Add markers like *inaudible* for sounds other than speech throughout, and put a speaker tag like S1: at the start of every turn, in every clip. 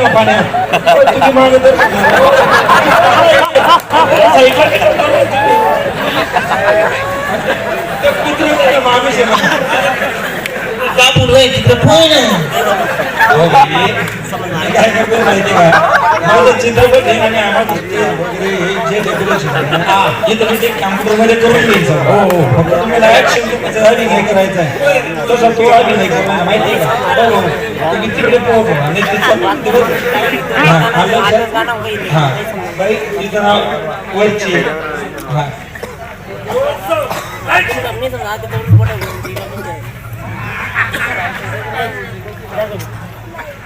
S1: का पाण्यात ओ, तुझी मागे तर त्या कुत्र्याच्या मागेच आहे ना.
S2: कापून वय तिकडे पोय ना
S1: हो बाई, मी काय करतो माहिती का माझं चित्रपट आहे आणि आम्हाला ते वगैरे हे जे डेकोरेशन आहे. ना, हे तुम्ही ते कॅम्प्युटरमध्ये करून घ्यायचं. हो हो. फक्त तुम्हाला ऍक्शन त्याचा अभिनय करायचा आहे. तसा तो अभिनय करणार. माहिती आहे का? हो हो तुम्ही तिकडे पोहोचो आणि तिथं दिवस हां आलं लक्षात? हां. बाई तिचं नाव वरची हां.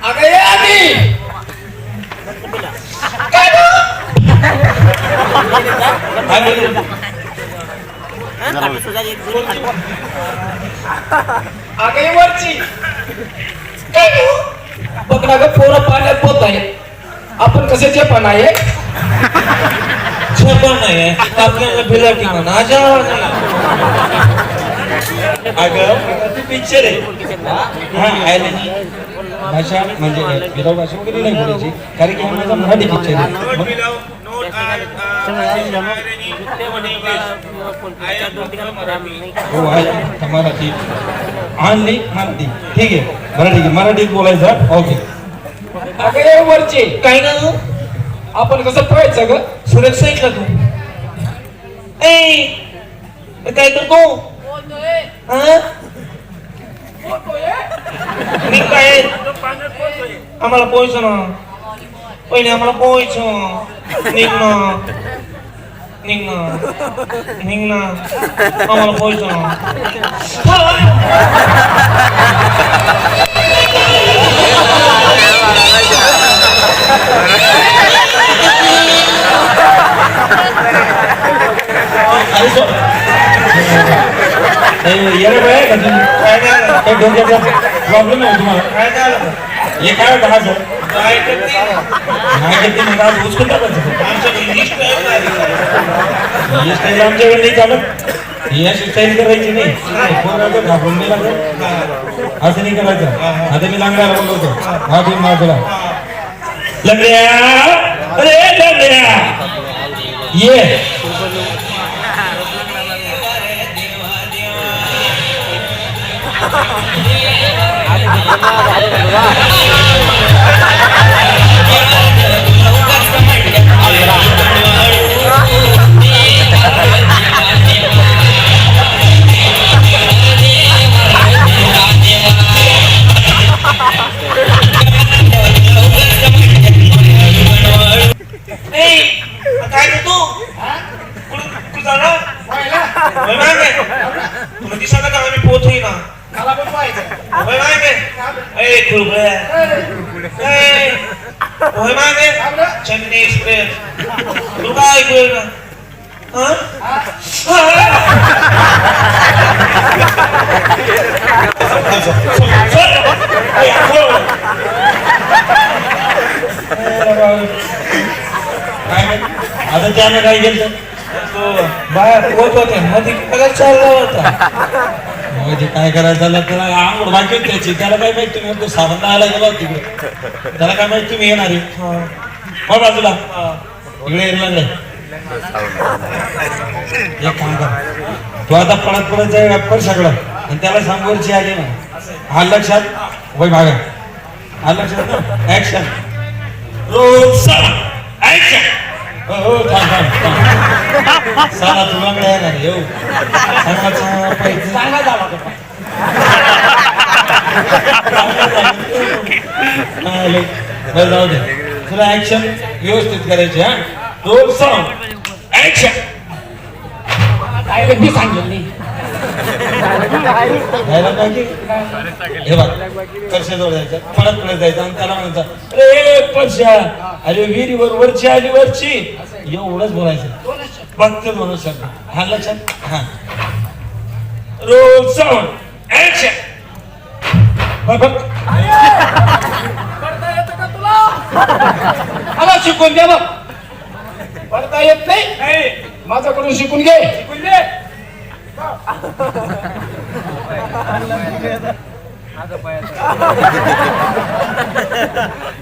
S3: अगं ये आधी! काय गं?
S1: काय बोलू?
S3: अगं ये वरची काय गं? बघ ना ग पोरं पाण्यात पोत आहे आपण कशाचे पण आहे
S2: छपा नाही आपल्याला बिलाटी म्हणा अजावा नाही
S1: अगं तू पिक्चर आहे हा आयलंड भाषा म्हणजे विराव भाषा वगैरे नाही बोलायची कारण की हा माझा मराठी पिक्चर आहे. हो आहे मराठी. आणली मराठी ठीक आहे. मराठी आहे मराठीत बोलायचं. ओके.
S3: अगं वरची.
S2: काय ना
S3: आपण कसं पळायचं ग
S2: सुरक्षा आहे का तू? ए काय करतो? हा? मी काय आम्हाला पोहायचं ना पहिले आम्हाला पोहायचं निघ ना निघ ना निघ ना आम्हाला काय
S1: डोक्याचा प्रॉब्लेम आहे तुम्हाला?
S2: काय झालं?
S1: हे काय होतं हा
S2: काय करते?
S1: नाही ते मग आज
S2: आमच्याकडे लिस्ट
S1: आमच्याकडे नाही चालत. ही स्टाईल करायची नाही. घाबरून नाही लागत. असं नाही करायचं. आता मी लागणार बोलवतो हा तुम्ही माझ्या लग्या अरे लग्या ये.
S2: दिसायला का आम्ही पोत
S3: ना?
S2: होय मागे. ए, खुळखुळ्या. ए, होय मागे. चेन्नई एक्सप्रेस तुला काय ऐकू ना हं?
S1: आता त्यानं काय केलं
S2: तो बाहेर पोत होते मध्ये काय चालला होता
S1: ते काय करायचं झालं त्याला आंघोळ बाकी त्याची. त्याला काय माहीत तुम्ही तो साबण आला गेला तिकडे? त्याला काय माहीत तुम्ही येणार आहे. हो बाजूला. इकडे एक काम कर. तू आता पळत पळत जाय कर सगळं. आणि त्याला सांग वरची आली ना. हा लक्षात? वय भागा हा लक्षात ऍक्शन रोज ऍक्शन हो हो थांब थांब. साला तुला मिळायला येणार येऊ सांगा सांगा पाहिजे
S3: सांगा
S1: जावा बरं जाऊ दे तुला ऍक्शन व्यवस्थित करायची हा दोन सॉन्ग ऍक्शन
S3: काय रे, मी सांगितलं
S1: घ्यायला पाहिजे हे बघ परश्याजवळ जायचं पळत पळत जायचं आणि त्याला म्हणायचं अरे परश्या अरे विहिरीवर वरची आली वरची एवढंच बोलायचं फक्त दोन शब्द हा लक्षात? हा. रोल ऍक्शन बघ बघ
S3: पडता येतं का तुला? मला शिकून दे बघ पडता येत नाही? माझ्याकडून शिकून घे. शिकून घे *laughs*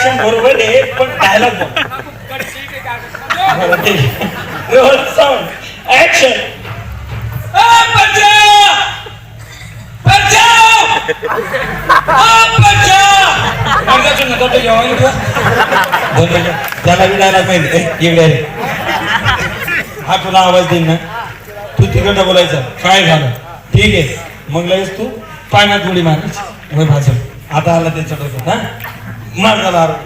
S1: अरे बरोबर आहे पण डायलॉग रोल साऊंड ऍक्शन त्याला बी डायलॉग माहिती इकडे. हा तुला आवाज देईन ना. तू तिकडं बोलायचं. काय झालं? ठीक आहे. मग लगेच तू पाण्यात उडी मारायची होय भाजप आता आला त्याच्या डोक्यात हा? मार झाला आरोप.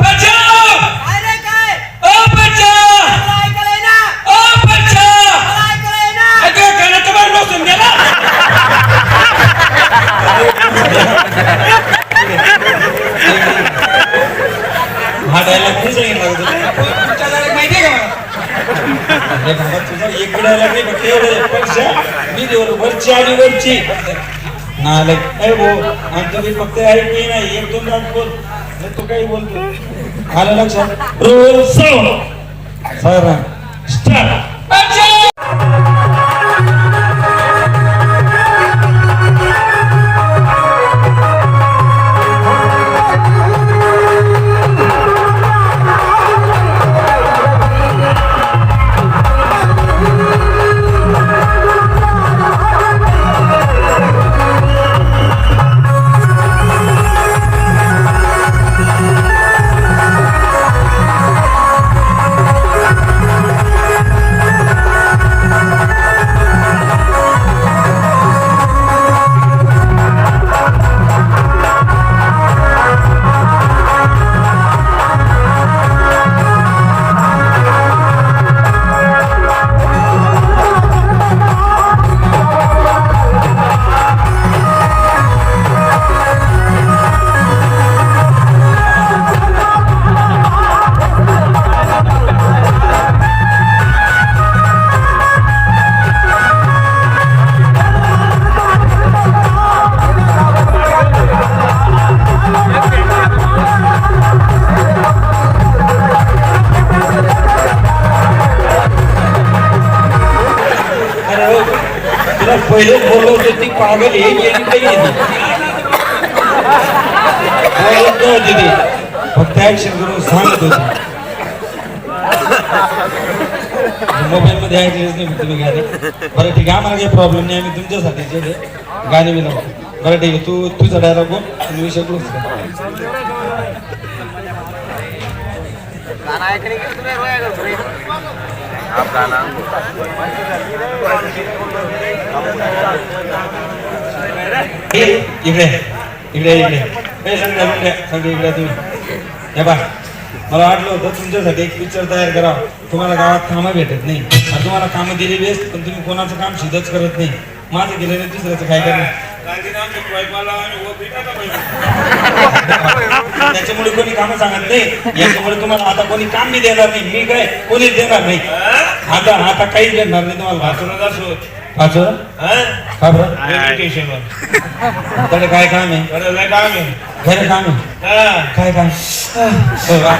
S1: बचाव!
S4: अरे काय
S1: ओ बचाव!
S4: मला ऐकायला येईना.
S1: ओ बचाव!
S4: मला ऐकायला येईना.
S1: अगं, कानाचं बाहेर बसून गेला हा डायलॉग कोणी डायलॉग माहितीये का मला तुझा एक डायलॉग नाही फक्त एवढं आहे. परीक्षा मी देऊ वरची आणि वरची नालक. अरे भो आणि तुम्ही फक्त ऐकली नाही एक दोन राऊंड बोल. नाही तू काही बोलतो. आलं लक्षात? रोल सर स्टार्ट करून सांगत होती मोबाईल मध्ये ऐकलेच नाही तुम्ही गाणे. बरं ठीक आहे, आम्हाला काही प्रॉब्लेम नाही, आम्ही तुमच्यासाठी गाणे बरं ठीक आहे, तू, तुझा डायलॉग बोल आणि विषय इकडे इकडे इकडे. हे इकडे तुम्ही. हे बा मला वाटलं होतं तुमच्यासाठी एक पिक्चर तयार करावं तुम्हाला गावात कामं भेटत नाही. आणि तुम्हाला कामं दिली बेस्ट पण तुम्ही कोणाचं काम सिद्धच करत नाही. माझं केलेलं दुसऱ्याचं काय करणार? त्याच्यामुळे कोणी कामं सांगत नाही. याच्यामुळे तुम्हाला आता कोणी काम नाही देणार नाही. मी काय कोणीच देणार नाही. आता आता काहीच देणार नाही तुम्हाला. वाचवणार वाचवणार का बरं? त्याकडे काय काम आहे? घरी काम आहे? काय काम? हो, वा.